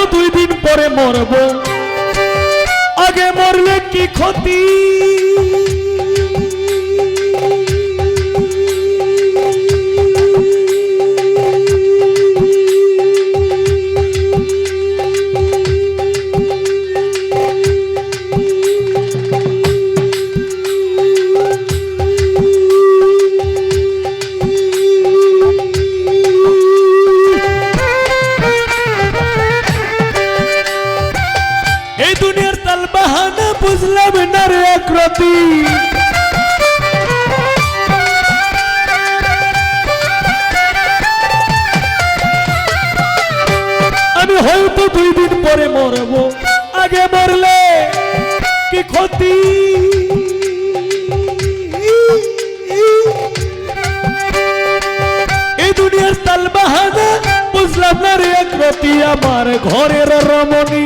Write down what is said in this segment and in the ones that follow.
হয়তো দুই দিন পরে মরব। আগে মরলে কি ক্ষতি? রে আমি হয়তো দুই দিন পরে মরব। আগে মরলে কি ক্ষতি? এই দুনিয়ার তাল বাহানা বুঝলাম না রে আমার ঘরের রমণী,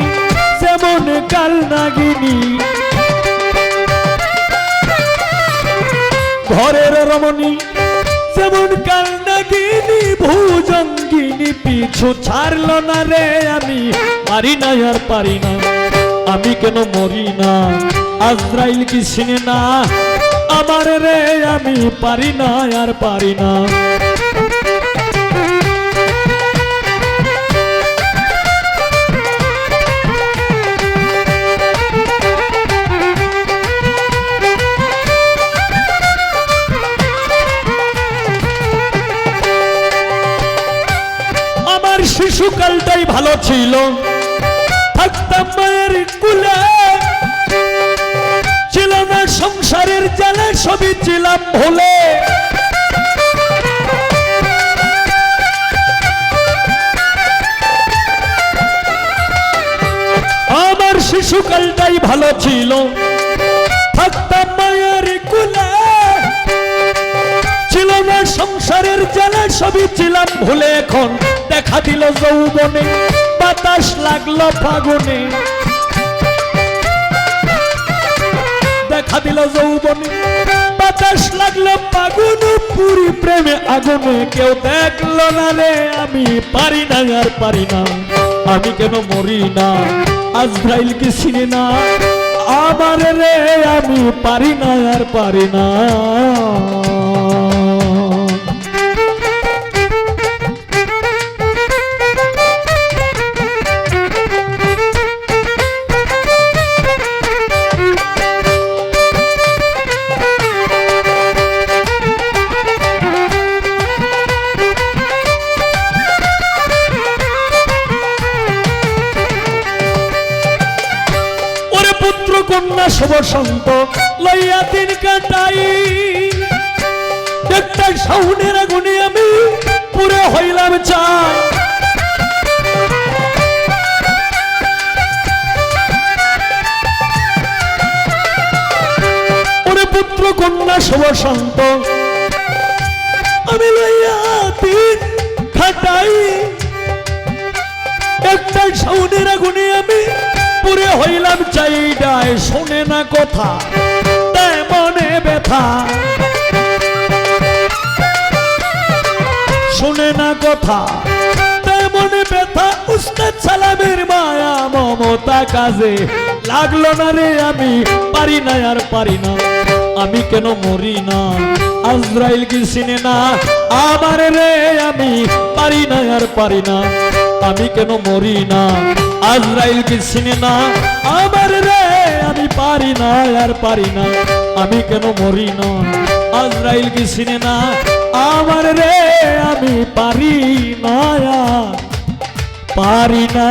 যেমন কাল নাগিনী। ঘরের রমণী, যেমন কাল নাগিনী ভুজঙ্গিনী, পিছু ছাড়ল না রে আমি। পারি না আর পারি না, আমি কেন মরি না? আজরাইল কি না? আমার রে আমি পারি না আর পারি না। শিশুকালটাই ভালো ছিল। থাকতাম মায়ের কুলে। ছিল না সংসারের জ্বালা, সবই ছিলাম ভুলে। আমার শিশুকালটাই ভালো ছিল। সংসারের জ্বালা সবই ছিলাম ভুলে এখন। দেখা দিল যৌবনে, বাতাস লাগল ফাগুনে। দেখা দিল যৌবনে, বাতাস লাগল ফাগুন, পুরি প্রেমে আগুনে। কেউ দেখল না রে, আমি পারি না আর পারি না। আমি কেন মরি না? আজরাইল কি চিনি না? আমার রে, আমি পারি না আর পারি না। কন্যা শুভ সন্ত, লইয়া দিন কাটাই। একটা সাউনের আগুনে আমি পুরে হইলাম ওরে পুত্র কন্যা শুভ সন্ত, আমি লইয়া দিন খাটাই একটা সাউনের আগুনে আমি পুরে হইলাম চাইডায়, শোনে না কথা তাই মনে ব্যথা। শোনে না কথা মনে ব্যথা, উস্তাদ সালামের মায়া মমতা কাজে। লাগল না রে আমি, পারি না আর পারি না, আমি কেন মরি না? আজরাইল কি চিনে না? আমার রে আমি, পারি না আর পারি না, আমি কেন মরি না? আজরাইল কি চিনি না। আমার রে, আমি পারি না, আর পারি না। আমি কেন মরি না? আজরাইল কি চিনি না। আমার রে, আমি পারি না পারি না।